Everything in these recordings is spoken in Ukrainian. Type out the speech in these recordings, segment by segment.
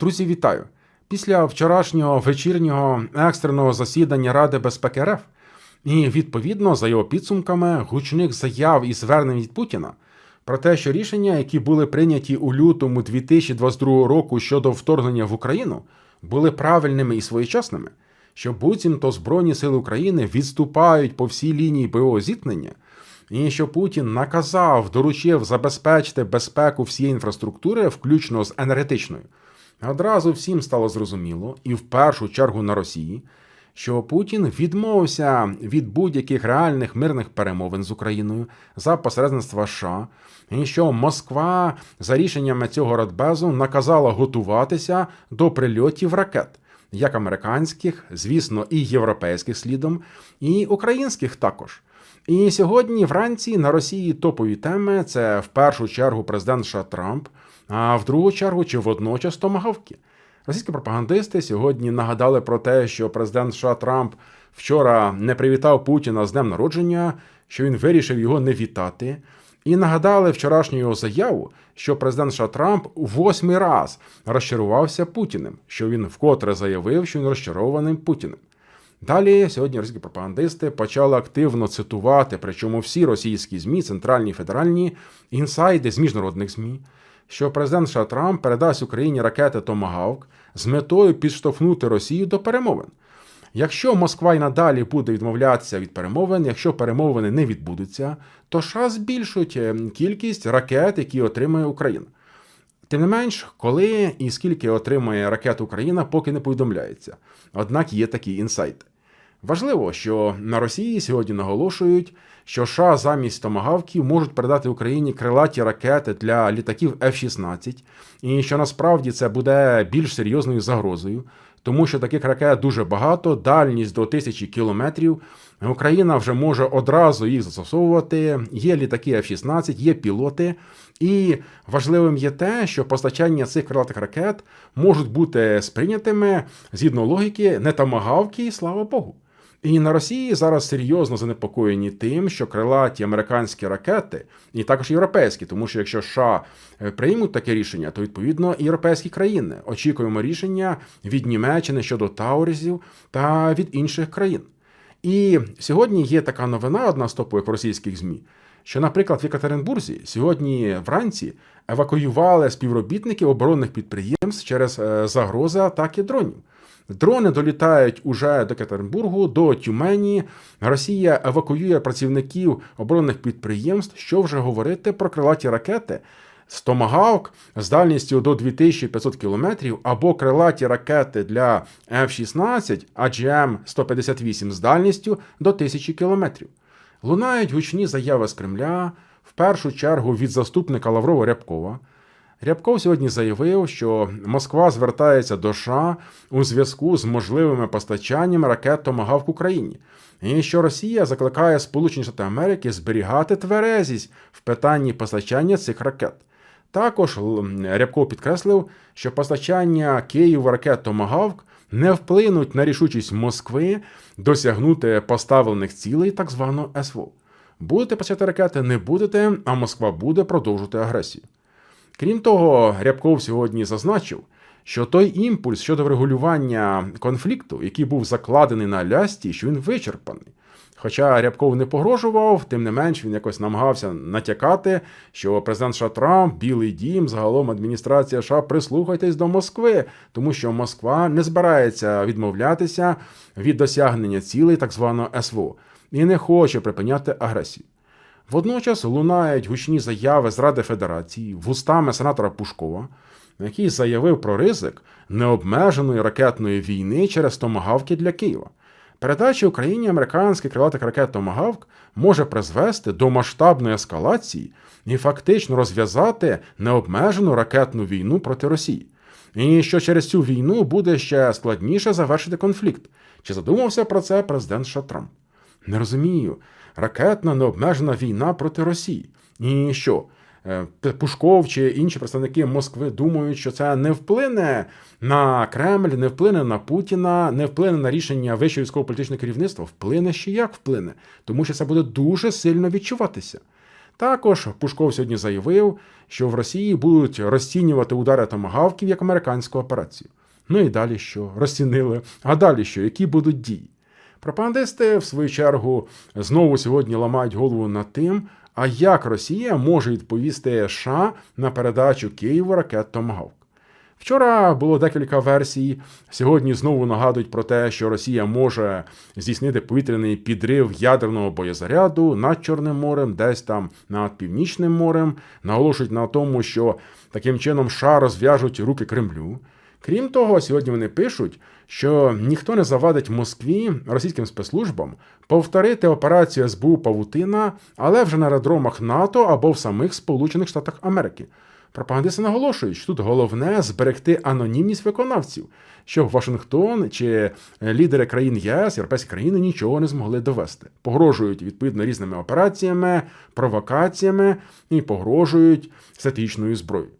Друзі, вітаю! Після вчорашнього вечірнього екстреного засідання Ради безпеки РФ і відповідно за його підсумками гучних заяв і звернень від Путіна про те, що рішення, які були прийняті у лютому 2022 року щодо вторгнення в Україну, були правильними і своєчасними, що буцімто Збройні сили України відступають по всій лінії бойового зіткнення, і що Путін наказав, доручив забезпечити безпеку всієї інфраструктури, включно з енергетичною. Одразу всім стало зрозуміло, і в першу чергу на Росії, що Путін відмовився від будь-яких реальних мирних перемовин з Україною за посередництва США, і що Москва за рішеннями цього радбезу наказала готуватися до прильотів ракет, як американських, звісно, і європейських слідом, і українських також. І сьогодні вранці на Росії топові теми це в першу чергу президент США Трамп, а в другу чергу чи водночас томагавки. Російські пропагандисти сьогодні нагадали про те, що президент США Трамп вчора не привітав Путіна з днем народження, що він вирішив його не вітати. І нагадали вчорашню його заяву, що президент США Трамп у восьмий раз розчарувався Путіним, що він вкотре заявив, що він розчарований Путіним. Далі сьогодні російські пропагандисти почали активно цитувати, причому всі російські ЗМІ, центральні федеральні інсайди з міжнародних ЗМІ, що президент США Трамп передасть Україні ракети Томагавк з метою підштовхнути Росію до перемовин. Якщо Москва й надалі буде відмовлятися від перемовин, якщо перемовини не відбудуться, то США збільшують е, кількість ракет, які отримує Україна. Тим не менш, коли і скільки отримує ракет Україна, поки не повідомляється. Однак є такі інсайти. Важливо, що на Росії сьогодні наголошують, що США замість томагавків можуть передати Україні крилаті ракети для літаків F-16, і що насправді це буде більш серйозною загрозою, тому що таких ракет дуже багато, дальність до тисячі кілометрів. Україна вже може одразу їх застосовувати. Є літаки F-16, є пілоти. І важливим є те, що постачання цих крилатих ракет можуть бути сприйнятими згідно логіки не тамагавки, слава Богу. І на Росії зараз серйозно занепокоєні тим, що крилаті американські ракети, і також європейські, тому що якщо США приймуть таке рішення, то відповідно європейські країни очікуємо рішення від Німеччини щодо Таурізів та від інших країн. І сьогодні є така новина, одна з топових російських ЗМІ, що, наприклад, в Екатеринбурзі сьогодні вранці евакуювали співробітників оборонних підприємств через загрози атаки дронів. Дрони долітають уже до Екатеринбургу, до Тюмені. Росія евакуює працівників оборонних підприємств. Що вже говорити про крилаті ракети? з Томагавк з дальністю до 2500 км або крилаті ракети для F-16 AGM-158 з дальністю до 1000 км. Лунають гучні заяви з Кремля, в першу чергу від заступника Лаврова Рябкова. Рябков сьогодні заявив, що Москва звертається до США у зв'язку з можливими постачанням ракет Томагавк Україні, і що Росія закликає Сполучені Штати Америки зберігати тверезість в питанні постачання цих ракет. Також Рябков підкреслив, що постачання Києву ракет Томагавк не вплинуть на рішучість Москви досягнути поставлених цілей так званого СВО. Будете постачати ракети, не будете, а Москва буде продовжувати агресію. Крім того, Рябков сьогодні зазначив, що той імпульс щодо врегулювання конфлікту, який був закладений на Алясті, що він вичерпаний. Хоча Рябков не погрожував, тим не менш він якось намагався натякати, що президент США Трамп, Білий Дім, загалом адміністрація США прислухайтесь до Москви, тому що Москва не збирається відмовлятися від досягнення цілей так званого СВО і не хоче припиняти агресію. Водночас лунають гучні заяви з Ради Федерації вустами сенатора Пушкова, який заявив про ризик необмеженої ракетної війни через томагавки для Києва. Передача Україні американських крилатих ракет Томагавк може призвести до масштабної ескалації і фактично розв'язати необмежену ракетну війну проти Росії. І що через цю війну буде ще складніше завершити конфлікт. Чи задумався про це президент США Трамп? Не розумію. Ракетна необмежена війна проти Росії. І що? Пушков чи інші представники Москви думають, що це не вплине на Кремль, не вплине на Путіна, не вплине на рішення вищого військово-політичного керівництва. Вплине ще як вплине, тому що це буде дуже сильно відчуватися. Також Пушков сьогодні заявив, що в Росії будуть розцінювати удари томагавків як американську операцію. Ну і далі що? Розцінили. А далі що? Які будуть дії? Пропагандисти, в свою чергу, знову сьогодні ламають голову над тим, а як Росія може відповісти США на передачу Києву ракет Томагавк. Вчора було декілька версій. Сьогодні знову нагадують про те, що Росія може здійснити повітряний підрив ядерного боєзаряду над Чорним морем, десь там над Північним морем. Наголошують на тому, що таким чином США розв'яжуть руки Кремлю. Крім того, сьогодні вони пишуть, що ніхто не завадить Москві російським спецслужбам повторити операцію СБУ Павутина, але вже на аеродромах НАТО або в самих Сполучених Штатах Америки. Пропагандисти наголошують, що тут головне зберегти анонімність виконавців, щоб Вашингтон чи лідери країн ЄС, європейські країни нічого не змогли довести. Погрожують відповідно різними операціями, провокаціями і погрожують статичною зброєю.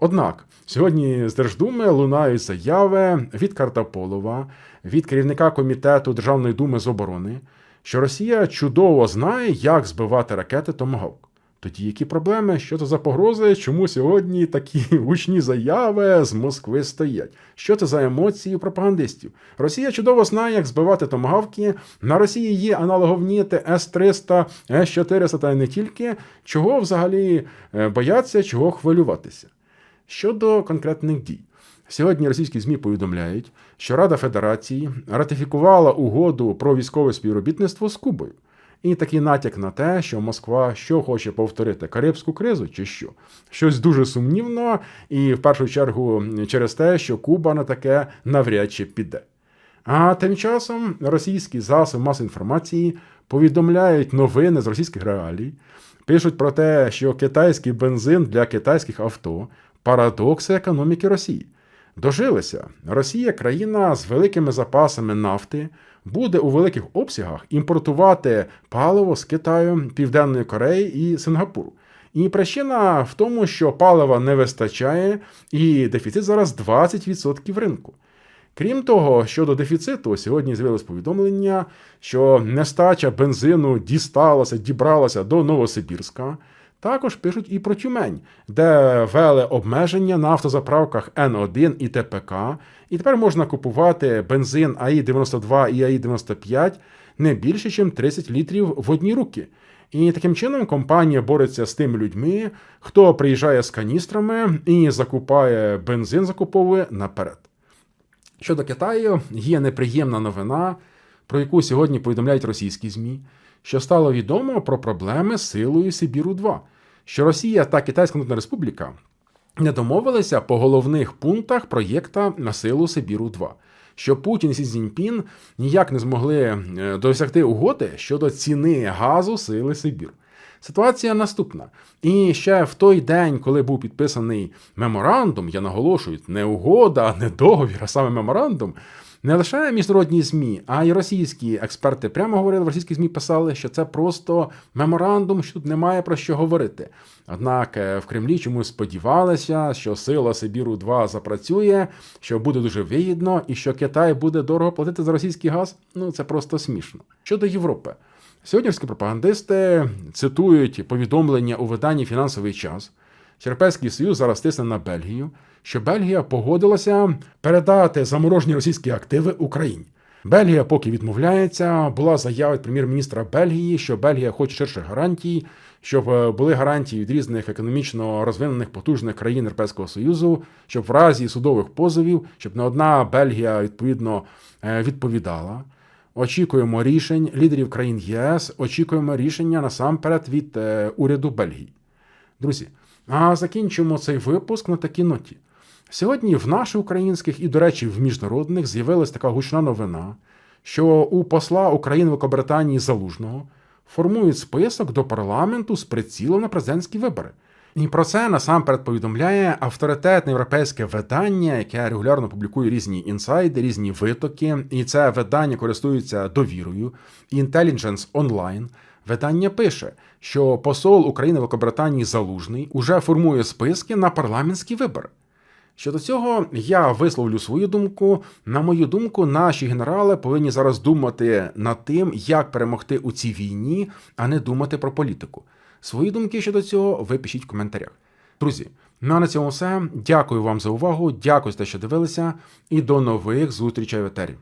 Однак сьогодні з Держдуми лунають заяви від Картополова, від керівника комітету Державної думи з оборони, що Росія чудово знає, як збивати ракети Томагавк. Тоді які проблеми? Що це за погрози? Чому сьогодні такі гучні заяви з Москви стоять? Що це за емоції пропагандистів? Росія чудово знає, як збивати томагавки. На Росії є аналоговніти С-300, С-400 та не тільки. Чого взагалі е, бояться, чого хвилюватися? Щодо конкретних дій. Сьогодні російські ЗМІ повідомляють, що Рада Федерації ратифікувала угоду про військове співробітництво з Кубою. І такий натяк на те, що Москва що хоче повторити Карибську кризу, чи що? Щось дуже сумнівно, і в першу чергу через те, що Куба на таке навряд чи піде. А тим часом російські засоби масової інформації повідомляють новини з російських реалій, пишуть про те, що китайський бензин для китайських авто парадокси економіки Росії. Дожилися. Росія країна з великими запасами нафти буде у великих обсягах імпортувати паливо з Китаю, Південної Кореї і Сингапуру. І причина в тому, що палива не вистачає, і дефіцит зараз 20% ринку. Крім того, щодо дефіциту, сьогодні з'явилось повідомлення, що нестача бензину дісталася, дібралася до Новосибірська. Також пишуть і про Тюмень, де ввели обмеження на автозаправках Н1 і ТПК, і тепер можна купувати бензин АІ-92 і АІ-95 не більше, ніж 30 літрів в одні руки. І таким чином компанія бореться з тими людьми, хто приїжджає з каністрами і закупає бензин, закуповує наперед. Щодо Китаю, є неприємна новина, про яку сьогодні повідомляють російські ЗМІ, що стало відомо про проблеми з силою Сибіру 2 що Росія та Китайська Народна Республіка не домовилися по головних пунктах проєкта на силу Сибіру 2 що Путін і Сі Цзіньпін ніяк не змогли е, досягти угоди щодо ціни газу сили Сибір. Ситуація наступна. І ще в той день, коли був підписаний меморандум, я наголошую, не угода, не договір, а саме меморандум. Не лише міжнародні ЗМІ, а й російські експерти прямо говорили, в російські ЗМІ писали, що це просто меморандум, що тут немає про що говорити. Однак е, в Кремлі чомусь сподівалися, що сила Сибіру 2 запрацює, що буде дуже вигідно, і що Китай буде дорого платити за російський газ. Ну це просто смішно. Щодо Європи, сьогоднішні пропагандисти цитують повідомлення у виданні Фінансовий час. Європейський Союз зараз тисне на Бельгію, що Бельгія погодилася передати заморожені російські активи Україні. Бельгія поки відмовляється. Була заява від прем'єр-міністра Бельгії, що Бельгія хоче ширших гарантій, щоб е, були гарантії від різних економічно розвинених потужних країн Європейського Союзу, щоб в разі судових позовів, щоб не одна Бельгія відповідно е, відповідала. Очікуємо рішень лідерів країн ЄС, очікуємо рішення насамперед від е, уряду Бельгії. Друзі. А закінчимо цей випуск на такій ноті. Сьогодні в наших українських і, до речі, в міжнародних з'явилася така гучна новина, що у посла України Великобританії Залужного формують список до парламенту з прицілом на президентські вибори. І про це насамперед повідомляє авторитетне європейське видання, яке регулярно публікує різні інсайди, різні витоки. І це видання користується довірою. Intelligence Online. Видання пише, що посол України Великобританії Залужний уже формує списки на парламентські вибори. Щодо цього, я висловлю свою думку. На мою думку, наші генерали повинні зараз думати над тим, як перемогти у цій війні, а не думати про політику. Свої думки щодо цього ви пишіть в коментарях. Друзі, ну а на цьому все. Дякую вам за увагу, дякую за те, що дивилися, і до нових зустрічей в етері.